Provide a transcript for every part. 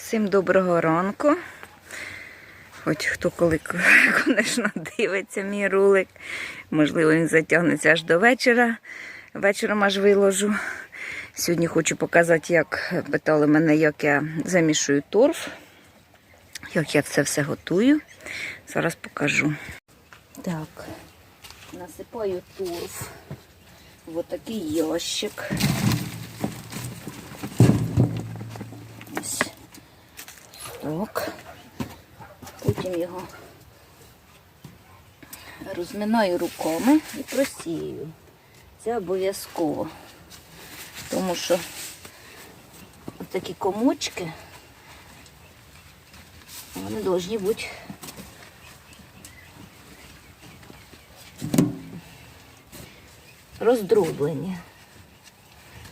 Всім доброго ранку. Хоч хто коли, звісно, дивиться мій ролик. Можливо, він затягнеться аж до вечора. Вечором аж виложу. Сьогодні хочу показати, як питали мене, як я замішую торф, як я це все готую. Зараз покажу. Так, насипаю торф в отакий ящик. Ось так. Потім його розминаю руками і просію. Це обов'язково. Тому що такі комочки, вони повинні бути роздроблені.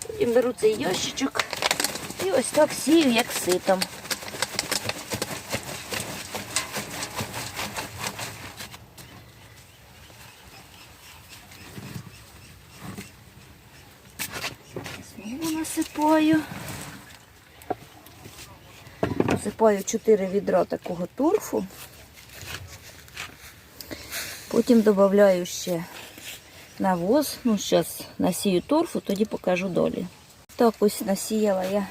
Потім беру цей ящичок і ось так сію, як ситом. Знову насипаю. Насипаю 4 відра такого торфу. Потім додаю ще навоз. Ну, зараз насію торфу, тоді покажу долі. Так ось насіяла я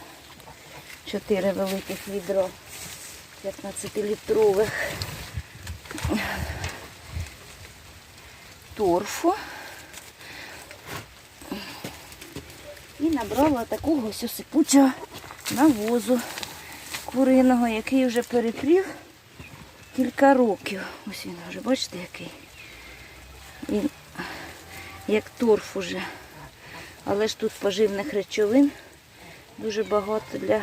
4 великих відро 15-літрових торфу. І набрала такого ось сипучого навозу куриного, який вже перепрів кілька років. Ось він вже, бачите, який. Він як торф уже. Але ж тут поживних речовин дуже багато для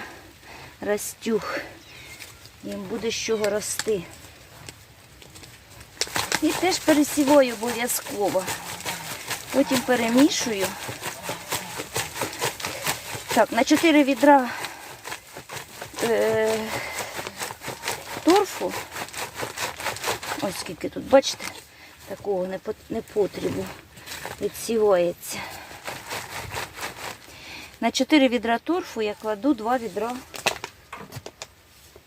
растюх. Їм буде з чого рости. І теж пересіваю обов'язково. Потім перемішую. Так, на 4 відра е, торфу. Ось скільки тут, бачите, такого непотрібу відсівається. На 4 відра торфу я кладу 2 відра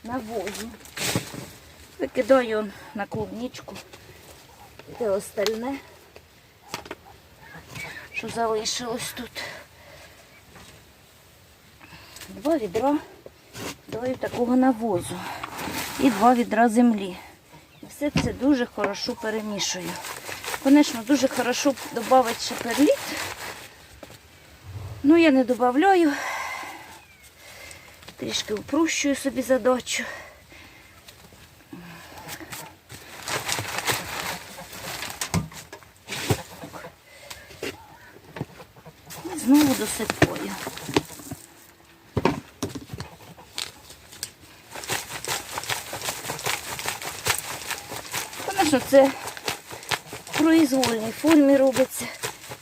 навозу. Викидаю на клубничку те остальне, що залишилось тут. Два відра даю такого навозу і два відра землі. І все це дуже хорошо перемішую. Звісно, дуже хорошо додати ще перліт. Ну, я не додаю. Трішки упрощую собі задачу. І знову досипаю. Звісно, це в произвольній формі робиться.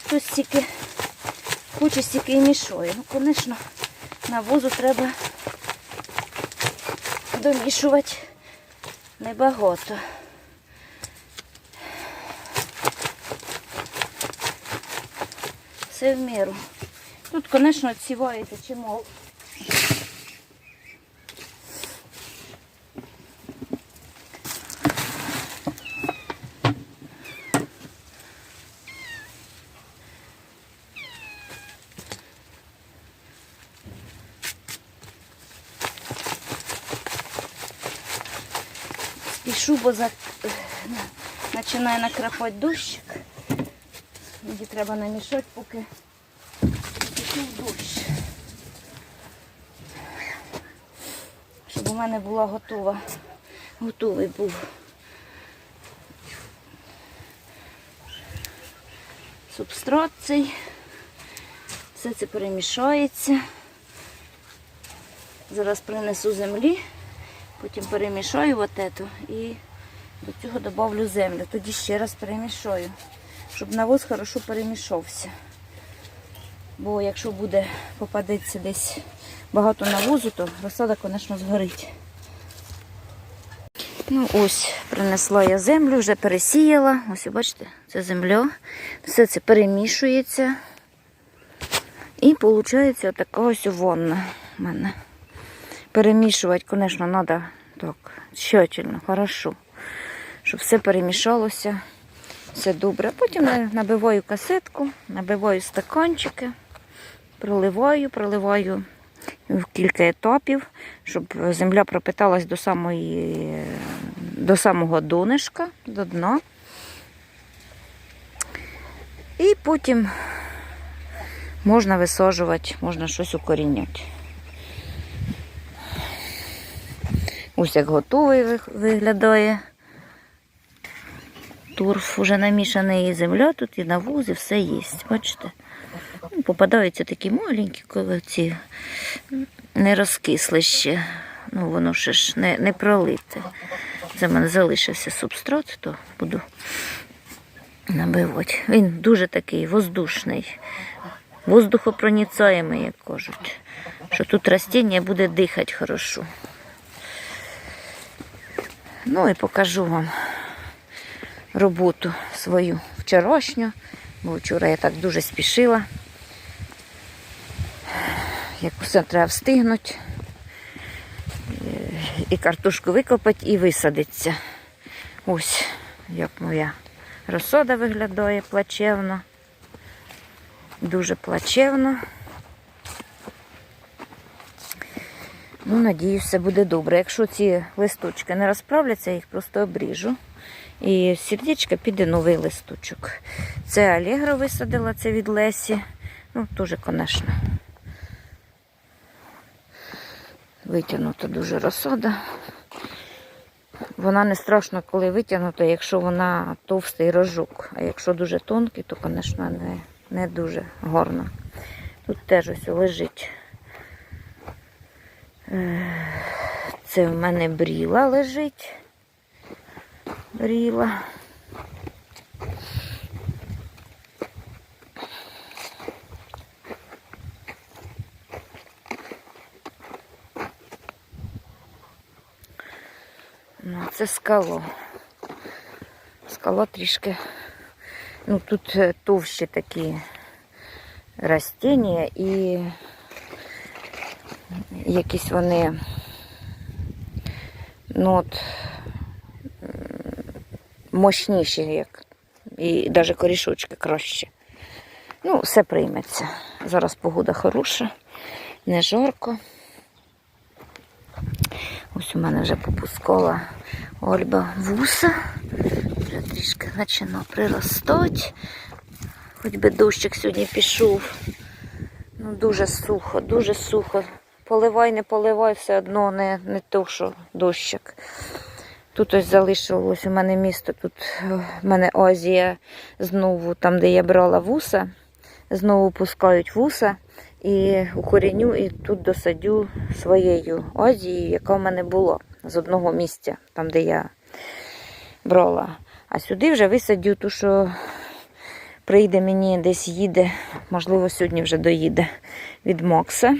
Хтось тільки хоче стільки і мішає. Ну, звісно, навозу треба домішувати небагато. Все в міру. Тут, звісно, відсівається чимало. Спішу, бо за... починає накрапати дощик. Мені треба намішати, поки пішов дощ. Щоб у мене була готова, готовий був. Субстрат цей. Все це перемішається. Зараз принесу землі. Потім перемішаю вот і до цього додавлю землю. Тоді ще раз перемішаю, щоб навоз хорошо перемішався. Бо якщо буде попадеться десь багато навозу, то розсада, звісно, згорить. Ну ось, принесла я землю, вже пересіяла. Ось, бачите, це земля. Все це перемішується. І виходить така ось ванна в мене. Перемішувати, звісно, треба так, тщательно, хорошо. Щоб все перемішалося, все добре. Потім набиваю касетку, набиваю стаканчики, проливаю, проливаю в кілька етапів, щоб земля пропиталась до самої, до самого донишка, до дна. І потім можна висаджувати, можна щось укоріняти. Ось як готовий виглядає. Торф вже намішаний і земля тут, і навоз, і все є. Бачите? Ну, Попадаються такі маленькі, коли ці не розкисли ще. Ну, воно ще ж не, не пролите. Це в мене залишився субстрат, то буду набивати. Він дуже такий воздушний, воздухопроницаємий, як кажуть. Що тут растіння буде дихати хорошо. Ну і покажу вам роботу свою вчорашню, бо вчора я так дуже спішила. Як все треба встигнути. Е, І картошку викопати і висадиться. Ось як моя розсода виглядає плачевно. Дуже плачевно. Ну, надіюсь, все буде добре. Якщо ці листочки не розправляться, я їх просто обріжу. І з сердечка піде новий листочок. Це Алегро висадила, це від Лесі. Ну, теж, звісно. Витягнута дуже розсода. Вона не страшна, коли витягнута, якщо вона товстий рожок. А якщо дуже тонкий, то, звісно, не, не дуже гарно. Тут теж ось лежить. Е, Це в мене бріла лежить. Бріла. Ну, це скало. Скало трішки. Ну, тут е, товщі такі растіння і якісь вони ну от мощніші, як і навіть корішочки краще. Ну, все прийметься. Зараз погода хороша, не жарко. Ось у мене вже попускала Ольба вуса. Вже трішки починає приростати. Хоч би дощик сьогодні пішов. Ну, дуже сухо, дуже сухо. Поливай, не поливай, все одно не, не то, що дощик. Тут ось залишилось у мене місто, тут е, в мене Азія знову, там, де я брала вуса, знову пускають вуса і укоріню, і тут досадю своєю Азією, яка в мене була з одного місця, там, де я брала. А сюди вже висадю ту, що прийде мені десь їде, можливо, сьогодні вже доїде від Макса.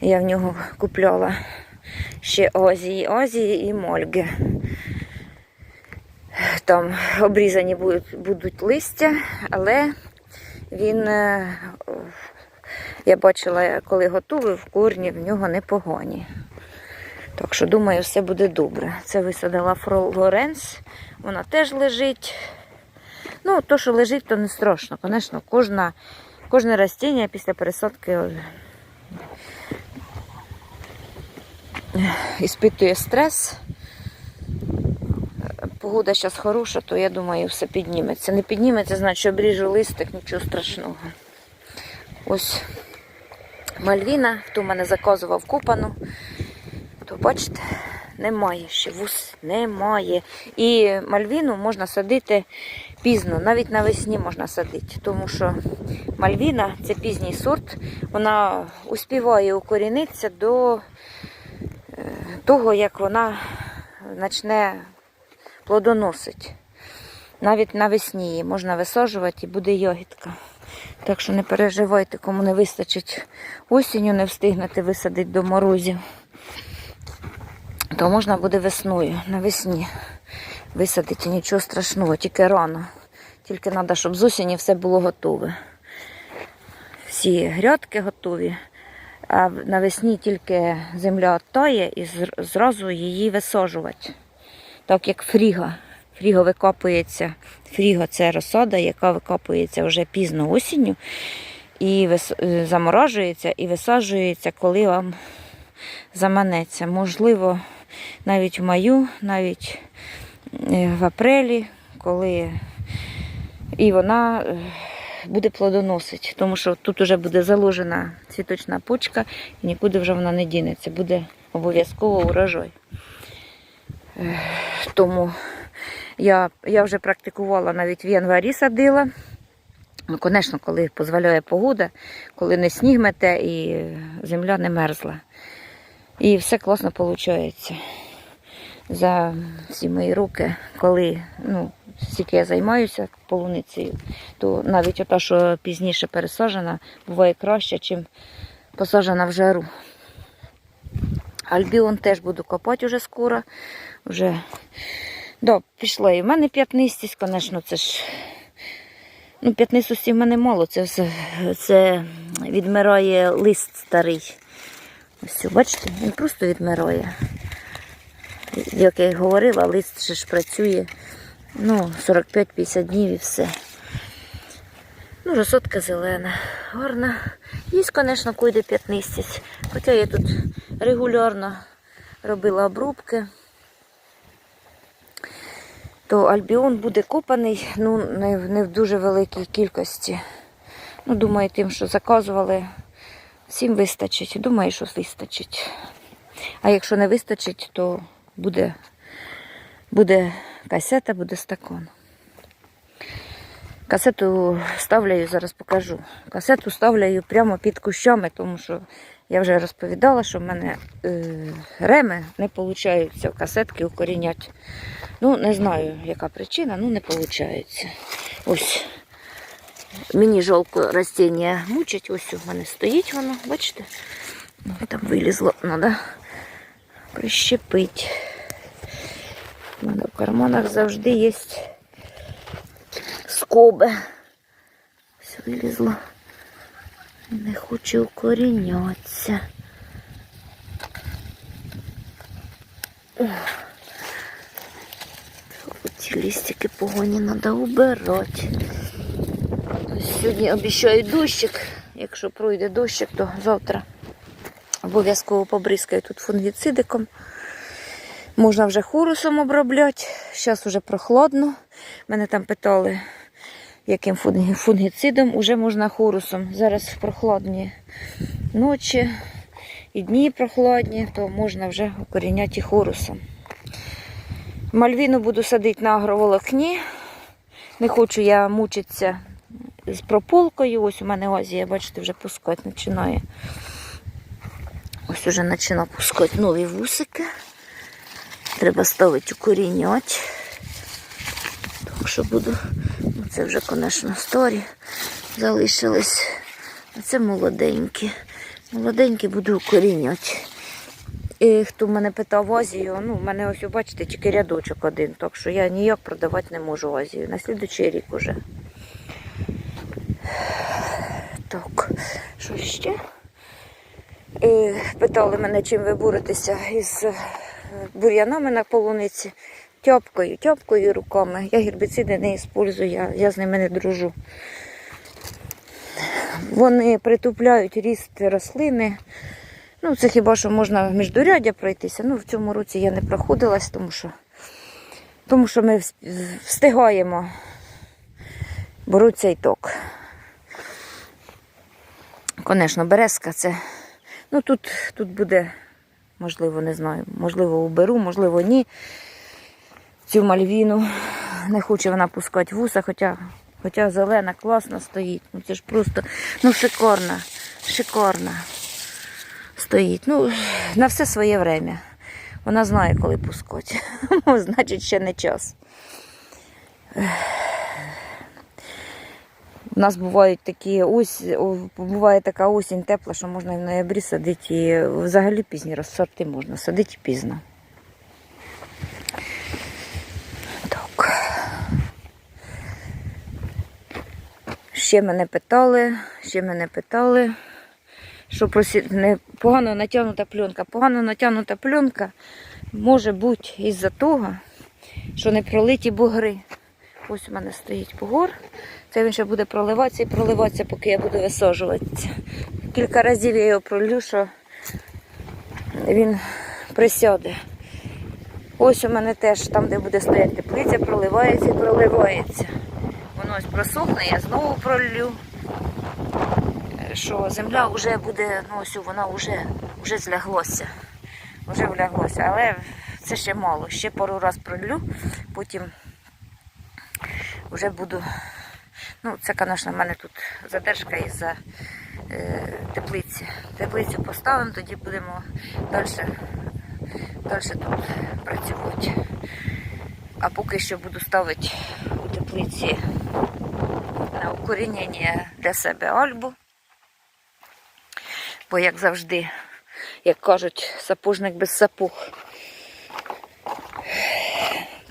Я в нього купляла ще Озії, Озії і Мольги. Там обрізані будуть, будуть листя, але він, е, я бачила, коли готував, корні в нього непогані. Так що, думаю, все буде добре. Це висадила Флоренс, вона теж лежить. Ну, то, що лежить, то не страшно. Звісно, кожне растіння після пересадки іспитує стрес. Погода зараз хороша, то я думаю, все підніметься. Не підніметься, значить обріжу листик, нічого страшного. Ось Мальвіна, хто мене заказував купану, то бачите, немає ще вус, немає. І мальвіну можна садити пізно, навіть навесні можна садити, тому що мальвіна це пізній сорт, вона успіває укорінитися до того, як вона почне плодоносить. Навіть навесні її можна висаджувати і буде ягідка. Так що не переживайте, кому не вистачить осінню, не встигнете висадити до морозів. То можна буде весною, навесні висадити нічого страшного, тільки рано. Тільки треба, щоб з осені все було готове. Всі грядки готові, а навесні тільки земля оттає і зразу її висаджувати. Так як фріга. Фріго викопується. Фріго це розсада, яка викопується вже пізно осінню і е, заморожується і висаджується, коли вам заманеться. Можливо, навіть в маю, навіть е, в апрелі, коли і вона е, буде плодоносити, тому що тут вже буде заложена цвіточна почка і нікуди вже вона не дінеться. Буде обов'язково урожай. Тому я, я вже практикувала навіть в январі садила. Ну, звісно, коли дозволяє погода, коли не сніг мете і земля не мерзла. І все класно виходить. За всі мої роки, коли ну, стільки я займаюся полуницею, то навіть ота, що пізніше пересаджена, буває краще, ніж посаджена в жару. Альбіон теж буду копати вже скоро. Вже да, пішла. І в мене п'ятнистість, звісно, це ж. Ну, п'ятнистості в мене мало, це все це відмирає лист старий. Ось, бачите, він просто відмирає. Як я й говорила, лист ще ж працює ну, 45-50 днів і все. Ну, розсотка зелена, гарна. Є, звісно, койде п'ятнистість. Хоча я тут регулярно робила обрубки. То альбіон буде копаний, ну, не, в- не в дуже великій кількості. Ну, думаю, тим, що заказували, всім вистачить. Думаю, що вистачить. А якщо не вистачить, то буде, буде касета, буде стакан. Касету ставляю, зараз покажу. Касету ставляю прямо під кущами, тому що я вже розповідала, що в мене е, реми не получаються в касетки укорінять. Ну, не знаю, яка причина, ну не виходить. Ось. Мені жалко растіння мучить. Ось у мене стоїть воно, бачите? Ну, там вилізло, треба прищепити. У мене в карманах завжди є скоби. Ось вилізло. Не хоче укорінятися. Ці листики погоні треба убирати. Сьогодні обіцяють дощик. Якщо пройде дощик, то завтра обов'язково побризкаю тут фунгіцидиком. Можна вже хорусом обробляти. Зараз вже прохладно. Мене там питали, яким фунгі- фунгіцидом. Уже можна хорусом. Зараз прохладні ночі і дні прохладні, то можна вже укоріняти хорусом. Мальвіну буду садити на агроволокні. Не хочу я мучитися з прополкою. Ось у мене Азія, бачите, вже пускати починає. Ось уже починає пускати нові вусики. Треба ставити укорінять. Так що буду. Ну, це вже, звісно, старі залишились. А це молоденькі. Молоденькі буду укоріняти. І хто мене питав Азію, ну, в мене ось, бачите, тільки рядочок один, так що я ніяк продавати не можу Азію. На слідуючий рік уже. Так, що ще? І питали мене, чим ви боретеся із е, бур'янами на полуниці. Тьопкою, тьопкою руками. Я гербіциди не використовую, я, я з ними не дружу. Вони притупляють ріст рослини. Ну, це хіба що можна в міждуряддя пройтися. Ну, в цьому році я не проходилась, тому що, тому що ми встигаємо боротися і ток. Звісно, березка це. Ну тут, тут буде, можливо, не знаю, можливо, уберу, можливо, ні. Цю мальвіну. Не хоче вона пускати вуса, хоча, хоча зелена класно стоїть. Ну це ж просто ну, шикарна, шикарна стоїть. Ну, на все своє время. Вона знає, коли пускати. Значить, ще не час. У нас бувають такі ось, буває така осінь тепла, що можна і в ноябрі садити. І взагалі пізні розсорти можна садити пізно. Так. Ще мене питали, ще мене питали, що просі... не погано натягнута пленка. Погано натягнута пленка може бути із-за того, що не пролиті бугри. Ось у мене стоїть бугор. Це він ще буде проливатися і проливатися, поки я буду висаджуватися. Кілька разів я його пролю, що він присяде. Ось у мене теж там, де буде стояти теплиця, проливається і проливається. Воно ось просохне, я знову пролю. Що земля вже буде, ну ось вона вже, вже зляглося. Вже вляглося. Але це ще мало. Ще пару раз пролю, потім вже буду. Ну, це, звісно, в мене тут задержка із-за е, теплиці. Теплицю поставимо, тоді будемо далі, далі тут працювати. А поки що буду ставити у теплиці на укорінення для себе альбу. Бо, як завжди, як кажуть, сапожник без сапог.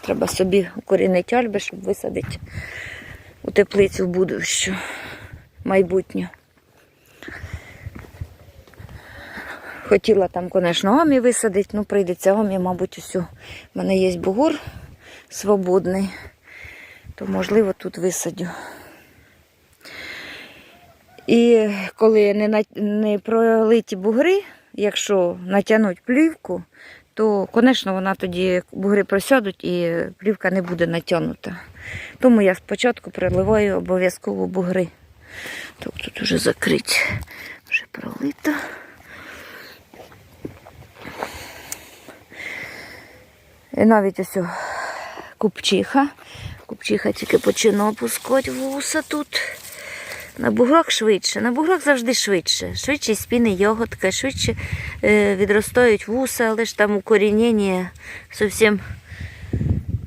Треба собі укорінити альби, щоб висадити у теплицю в будущу майбутнє. Хотіла там, звісно, омі висадити, ну прийдеться омі, мабуть, усю. У мене є бугор свободний, то можливо тут висадю. І коли не, не пролиті бугри, якщо натягнуть плівку, то, звісно, вона тоді бугри просядуть і плівка не буде натягнута. Тому я спочатку приливаю обов'язково бугри. Так, тут вже закрить, вже пролито. І навіть ось купчиха. Купчиха тільки починає пускати вуса тут. На буграх швидше. На буграх завжди швидше. Швидше спіни йоготка, швидше е, відростають вуса, але ж там укорінення зовсім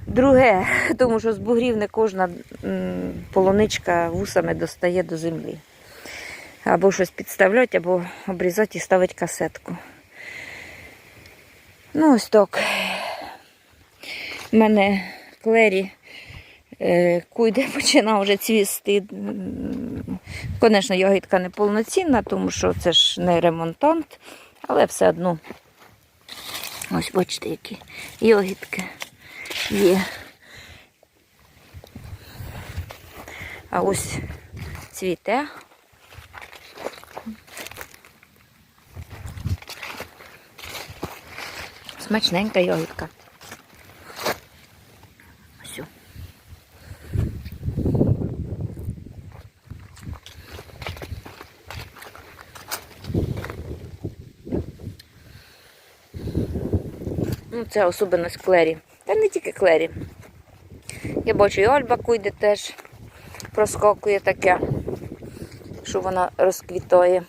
друге. Тому що з бугрів не кожна м, полуничка вусами достає до землі. Або щось підставляти, або обрізати і ставити касетку. Ну, ось так. У мене клері куйде починав вже цвісти. Звісно, ягідка не повноцінна, тому що це ж не ремонтант, але все одно. Ось бачите, які ягідки є. А ось цвіте. Смачненька ягідка. Ну, це особливість клері. Та не тільки клері. Я бачу, і Альба куйде теж проскакує таке, що вона розквітає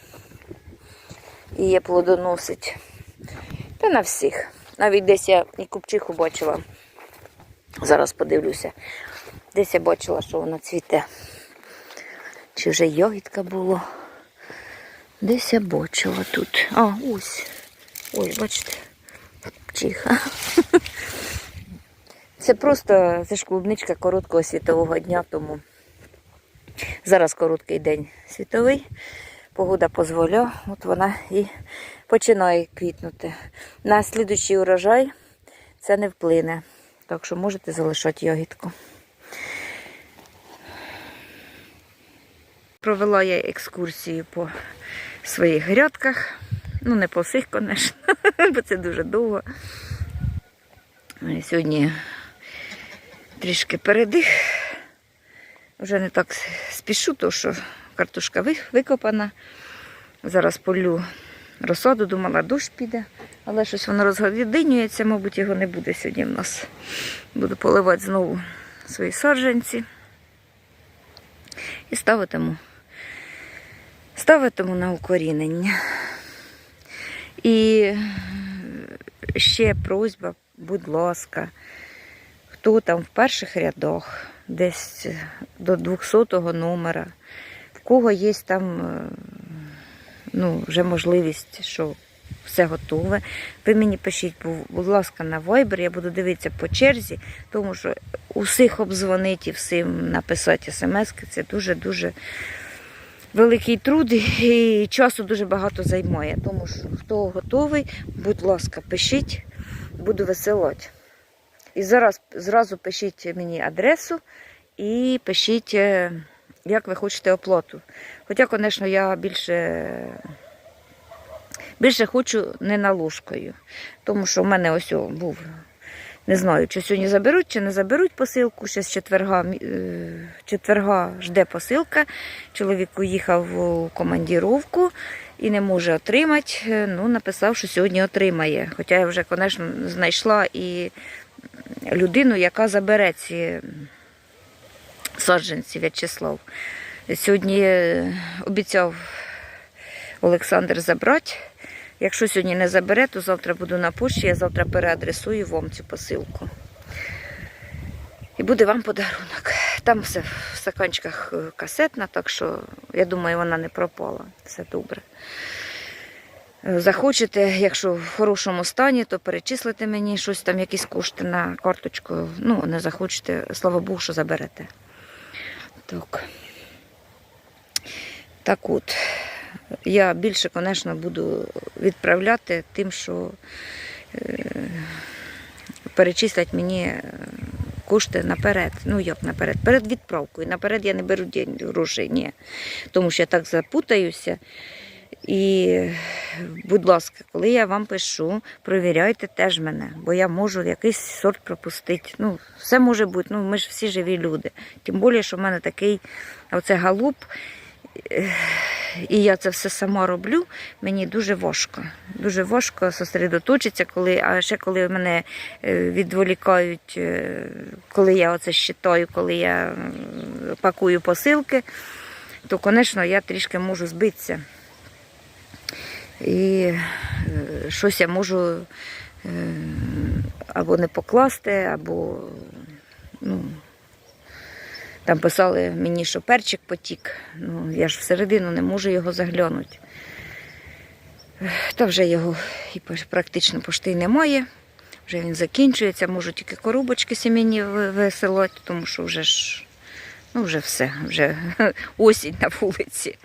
і є плодоносить. Та на всіх. Навіть десь я і купчиху бачила. Зараз подивлюся. Десь я бачила, що вона цвіте. Чи вже йогітка було? Десь я бачила тут. А, ось. Ось, бачите, чиха. Це просто це ж клубничка короткого світового дня, тому зараз короткий день світовий. Погода дозволяє, от вона і починає квітнути. На слідуючий урожай це не вплине. Так що можете залишати ягідку. Провела я екскурсію по своїх грядках. Ну, не по всіх, звісно, бо це дуже довго. Сьогодні трішки передих. Вже не так спішу, тому що картошка викопана. Зараз полю розсаду, думала, дощ піде, але щось воно розгодинюється, мабуть, його не буде сьогодні в нас. Буду поливати знову свої саджанці і ставитиму, ставитиму на укорінення. І ще просьба, будь ласка, хто там в перших рядах, десь до 200-го номера, в кого є там е, ну, вже можливість, що все готове. Ви мені пишіть, будь ласка, на Viber, я буду дивитися по черзі, тому що усіх обдзвонити і всім написати смс це дуже-дуже великий труд і часу дуже багато займає. Тому що хто готовий, будь ласка, пишіть, буду висилати. І зараз зразу пишіть мені адресу і пишіть, е, як ви хочете оплату. Хоча, звісно, я більше, більше хочу не наложкою, тому що в мене ось був. Не знаю, чи сьогодні заберуть, чи не заберуть посилку. Ще з четверга, е, четверга жде посилка. Чоловік уїхав у командіровку і не може отримати. Е, Ну, написав, що сьогодні отримає. Хоча я вже, звісно, знайшла і людину, яка забере ці саджанці В'ячеслав. Сьогодні е, обіцяв Олександр забрати. Якщо сьогодні не забере, то завтра буду на пошті, я завтра переадресую вам цю посилку. І буде вам подарунок. Там все в стаканчиках е, касетна, так що я думаю, вона не пропала. Все добре. Е, Захочете, якщо в хорошому стані, то перечислите мені щось там, якісь кошти на карточку. Ну, не захочете, слава Богу, що заберете. Так. Так от, я більше, звісно, буду відправляти тим, що е, перечислять мені е, кошти наперед. Ну як наперед? Перед відправкою. Наперед я не беру грошей, ні. Тому що я так запутаюся. І, будь ласка, коли я вам пишу, провіряйте теж мене, бо я можу якийсь сорт пропустити. Ну, все може бути, ну ми ж всі живі люди. Тим більше, що в мене такий оце галуп, і я це все сама роблю, мені дуже важко. Дуже важко зосередоточитися, коли, а ще коли мене е, відволікають, е, коли я оце щитаю, коли я пакую посилки, то, звісно, я трішки можу збитися. І е, щось я можу або не покласти, або ну, там писали мені, що перчик потік. Ну, я ж всередину не можу його заглянути. Та вже його і практично пошти немає. Вже він закінчується, можу тільки коробочки сімейні ви- висилати, тому що вже ж ну, вже все, вже осінь на вулиці.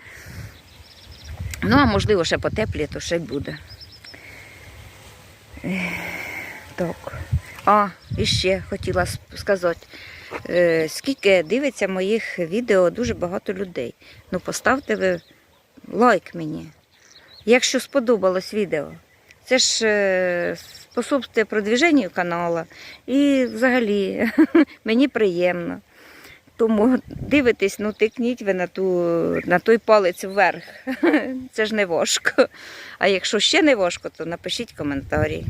Ну, а можливо, ще потепліє, то ще й буде. Так. А, і ще хотіла сказати, скільки дивиться моїх відео дуже багато людей. Ну, поставте ви лайк мені. Якщо сподобалось відео, це ж е, способствує продвіженню каналу. І взагалі мені приємно. Тому дивитесь, ну тикніть ви на, ту, на той палець вверх. Це ж не важко. А якщо ще не важко, то напишіть коментарі.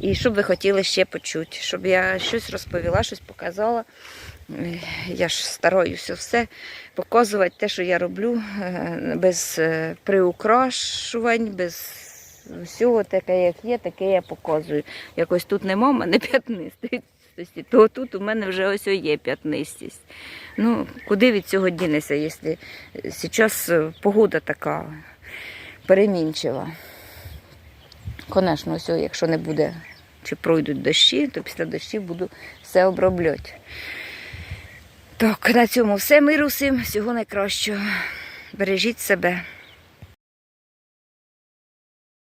І що б ви хотіли ще почути, щоб я щось розповіла, щось показала. Е, Я ж стараюся все показувати те, що я роблю, е, без е, приукрашувань, без всього таке, як є, таке я показую. Якось тут нема в мене п'ятнистості, то тут у мене вже ось є п'ятнистість. Ну, куди від цього дінеться, якщо зараз погода така перемінчива. Звісно, ось, якщо не буде чи пройдуть дощі, то після дощів буду все обробляти. Так, на цьому все. Миру всього найкращого. Бережіть себе.